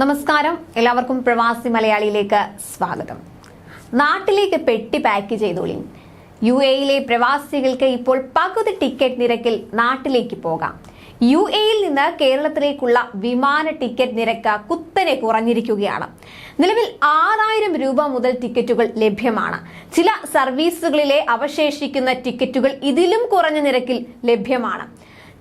നമസ്കാരം. എല്ലാവർക്കും പ്രവാസി മലയാളിയിലേക്ക് സ്വാഗതം. നാട്ടിലേക്ക് പെട്ടി പാക്ക് ചെയ്തോളി. യു എയിലെ പ്രവാസികൾക്ക് ഇപ്പോൾ പകുതി ടിക്കറ്റ് നിരക്കിൽ നാട്ടിലേക്ക് പോകാം. യു എയിൽ നിന്ന് കേരളത്തിലേക്കുള്ള വിമാന ടിക്കറ്റ് നിരക്ക് കുത്തനെ കുറഞ്ഞിരിക്കുകയാണ്. നിലവിൽ ആറായിരം രൂപ മുതൽ ടിക്കറ്റുകൾ ലഭ്യമാണ്. ചില സർവീസുകളിലെ അവശേഷിക്കുന്ന ടിക്കറ്റുകൾ ഇതിലും കുറഞ്ഞ നിരക്കിൽ ലഭ്യമാണ്.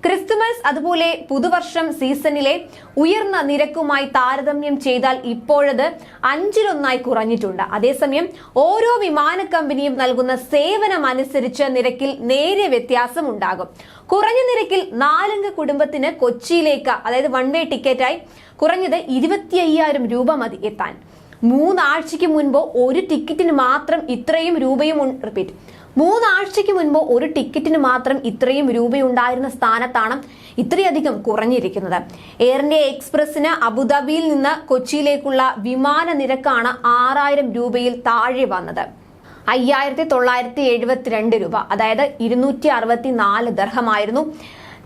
ക്രിസ്തുമസ് അതുപോലെ പുതുവർഷം സീസണിലെ ഉയർന്ന നിരക്കുമായി താരതമ്യം ചെയ്താൽ ഇപ്പോഴത് അഞ്ചിലൊന്നായി കുറഞ്ഞിട്ടുണ്ട്. അതേസമയം ഓരോ വിമാന കമ്പനിയും നൽകുന്ന സേവനം അനുസരിച്ച് നിരക്കിൽ നേരിയ വ്യത്യാസം ഉണ്ടാകും. കുറഞ്ഞ നിരക്കിൽ നാലംഗ കുടുംബത്തിന് കൊച്ചിയിലേക്ക് അതായത് വൺ വേ ടിക്കറ്റായി കുറഞ്ഞത് ഇരുപത്തി രൂപ മതി എത്താൻ. മൂന്നാഴ്ചയ്ക്ക് മുൻപ് ഒരു ടിക്കറ്റിന് മാത്രം ഇത്രയും രൂപയും റിപ്പീറ്റ് മൂന്നാഴ്ചയ്ക്ക് മുൻപ് ഒരു ടിക്കറ്റിന് മാത്രം ഇത്രയും രൂപയുണ്ടായിരുന്ന സ്ഥാനത്താണ് ഇത്രയധികം കുറഞ്ഞിരിക്കുന്നത്. എയർ ഇന്ത്യ എക്സ്പ്രസിന് അബുദാബിയിൽ നിന്ന് കൊച്ചിയിലേക്കുള്ള വിമാന നിരക്കാണ് ആറായിരം രൂപയിൽ താഴെ വന്നത്. അയ്യായിരത്തി തൊള്ളായിരത്തി എഴുപത്തിരണ്ട് രൂപ അതായത് ഇരുന്നൂറ്റി അറുപത്തി നാല് ദർഹമായിരുന്നു.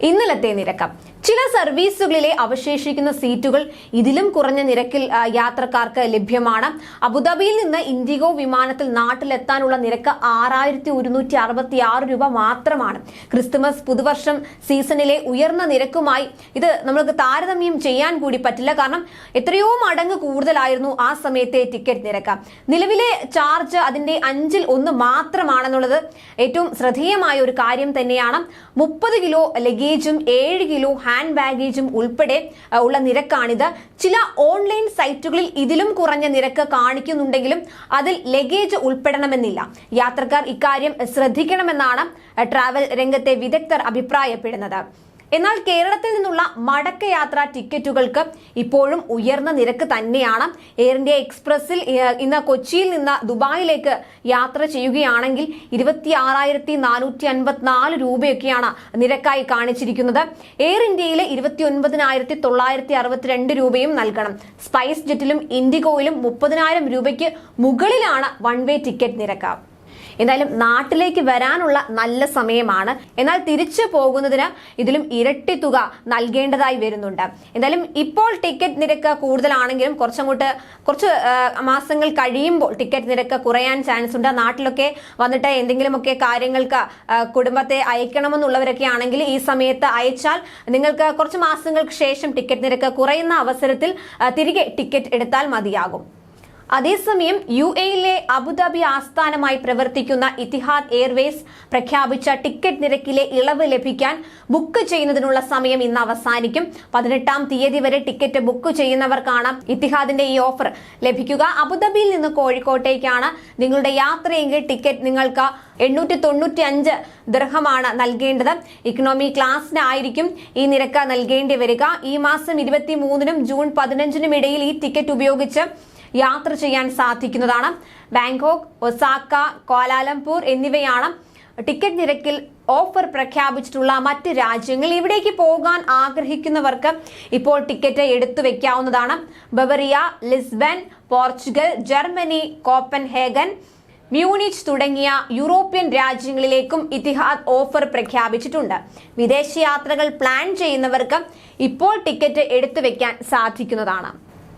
ഇന്നലത്തെ നിരക്ക്. ചില സർവീസുകളിലെ അവശേഷിക്കുന്ന സീറ്റുകൾ ഇതിലും കുറഞ്ഞ നിരക്കിൽ യാത്രക്കാർക്ക് ലഭ്യമാണ്. അബുദാബിയിൽ നിന്ന് ഇൻഡിഗോ വിമാനത്തിൽ നാട്ടിലെത്താനുള്ള നിരക്ക് ആറായിരത്തി ഒരുന്നൂറ്റി അറുപത്തി ആറ് രൂപ മാത്രമാണ്. ക്രിസ്തുമസ് പുതുവർഷം സീസണിലെ ഉയർന്ന നിരക്കുമായി ഇത് നമുക്ക് താരതമ്യം ചെയ്യാൻ കൂടി പറ്റില്ല. കാരണം എത്രയോ മടങ്ങ് കൂടുതലായിരുന്നു ആ സമയത്തെ ടിക്കറ്റ് നിരക്ക്. നിലവിലെ ചാർജ് അതിന്റെ അഞ്ചിൽ ഒന്ന് മാത്രമാണെന്നുള്ളത് ഏറ്റവും ശ്രദ്ധേയമായ ഒരു കാര്യം തന്നെയാണ്. മുപ്പത് കിലോ ലഗേജും ഏഴ് കിലോ ഹാൻഡ് ബാഗേജും ഉൾപ്പെടെ ഉള്ള നിരക്കാണിത്. ചില ഓൺലൈൻ സൈറ്റുകളിൽ ഇതിലും കുറഞ്ഞ നിരക്ക് കാണിക്കുന്നുണ്ടെങ്കിലും അതിൽ ലഗേജ് ഉൾപ്പെടണമെന്നില്ല. യാത്രക്കാർ ഇക്കാര്യം ശ്രദ്ധിക്കണമെന്നാണ് ട്രാവൽ രംഗത്തെ വിദഗ്ധർ അഭിപ്രായപ്പെടുന്നത്. എന്നാൽ കേരളത്തിൽ നിന്നുള്ള മടക്കയാത്ര ടിക്കറ്റുകൾക്ക് ഇപ്പോഴും ഉയർന്ന നിരക്ക് തന്നെയാണ്. എയർ ഇന്ത്യ എക്സ്പ്രസിൽ ഇന്ന് കൊച്ചിയിൽ നിന്ന് ദുബായിലേക്ക് യാത്ര ചെയ്യുകയാണെങ്കിൽ ഇരുപത്തി ആറായിരത്തി നാനൂറ്റി അൻപത്തിനാല് രൂപയൊക്കെയാണ് നിരക്കായി കാണിച്ചിരിക്കുന്നത്. എയർ ഇന്ത്യയിലെ ഇരുപത്തി ഒൻപതിനായിരത്തി തൊള്ളായിരത്തി അറുപത്തിരണ്ട് രൂപയും നൽകണം. സ്പൈസ് ജെറ്റിലും ഇൻഡിഗോയിലും മുപ്പതിനായിരം രൂപയ്ക്ക് മുകളിലാണ് വൺ വേ ടിക്കറ്റ് നിരക്ക്. എന്തായാലും നാട്ടിലേക്ക് വരാനുള്ള നല്ല സമയമാണ്. എന്നാൽ തിരിച്ചു പോകുന്നതിന് ഇതിലും ഇരട്ടി തുക നൽകേണ്ടതായി വരുന്നുണ്ട്. എന്തായാലും ഇപ്പോൾ ടിക്കറ്റ് നിരക്ക് കൂടുതലാണെങ്കിലും കുറച്ചങ്ങോട്ട് കുറച്ച് മാസങ്ങൾ കഴിയുമ്പോൾ ടിക്കറ്റ് നിരക്ക് കുറയാൻ ചാൻസ് ഉണ്ട്. നാട്ടിലൊക്കെ വന്നിട്ട് എന്തെങ്കിലുമൊക്കെ കാര്യങ്ങൾക്ക് കുടുംബത്തെ അയക്കണമെന്നുള്ളവരൊക്കെ ആണെങ്കിൽ ഈ സമയത്ത് അയച്ചാൽ നിങ്ങൾക്ക് കുറച്ച് മാസങ്ങൾക്ക് ശേഷം ടിക്കറ്റ് നിരക്ക് കുറയുന്ന അവസരത്തിൽ തിരികെ ടിക്കറ്റ് എടുത്താൽ മതിയാകും. അതേസമയം യു എയിലെ അബുദാബി ആസ്ഥാനമായി പ്രവർത്തിക്കുന്ന ഇത്തിഹാദ് എയർവേസ് പ്രഖ്യാപിച്ച ടിക്കറ്റ് നിരക്കിലെ ഇളവ് ലഭിക്കാൻ ബുക്ക് ചെയ്യുന്നതിനുള്ള സമയം ഇന്ന് അവസാനിക്കും. പതിനെട്ടാം തീയതി വരെ ടിക്കറ്റ് ബുക്ക് ചെയ്യുന്നവർക്കാണ് ഇത്തിഹാദിന്റെ ഈ ഓഫർ ലഭിക്കുക അബുദാബിയിൽ നിന്ന് കോഴിക്കോട്ടേക്കാണ്. നിങ്ങളുടെ യാത്രയെങ്കിൽ ടിക്കറ്റ് നിങ്ങൾക്ക് എണ്ണൂറ്റി തൊണ്ണൂറ്റി അഞ്ച് ദൃഹമാണ് നൽകേണ്ടത്. ഇക്കണോമി ക്ലാസ്സിനായിരിക്കും ഈ നിരക്ക് നൽകേണ്ടി വരിക. ഈ മാസം ഇരുപത്തി മൂന്നിനും ജൂൺ പതിനഞ്ചിനും ഇടയിൽ ഈ ടിക്കറ്റ് ഉപയോഗിച്ച് യാത്ര ചെയ്യാൻ സാധിക്കുന്നതാണ്. ബാങ്കോക്ക് ഒസാക്ക കോലാലംപൂർ എന്നിവയാണ് ടിക്കറ്റ് നിരക്കിൽ ഓഫർ പ്രഖ്യാപിച്ചിട്ടുള്ള മറ്റ് രാജ്യങ്ങൾ. ഇവിടേക്ക് പോകാൻ ആഗ്രഹിക്കുന്നവർക്ക് ഇപ്പോൾ ടിക്കറ്റ് എടുത്തു വെക്കാവുന്നതാണ്. Bavaria Lisbon Portugal Germany Copenhagen Munich തുടങ്ങിയ യൂറോപ്യൻ രാജ്യങ്ങളിലേക്കും ഇതിഹാദ് ഓഫർ പ്രഖ്യാപിച്ചിട്ടുണ്ട്. വിദേശയാത്രകൾ പ്ലാൻ ചെയ്യുന്നവർക്ക് ഇപ്പോൾ ടിക്കറ്റ് എടുത്തു വെക്കാൻ സാധിക്കുന്നതാണ്.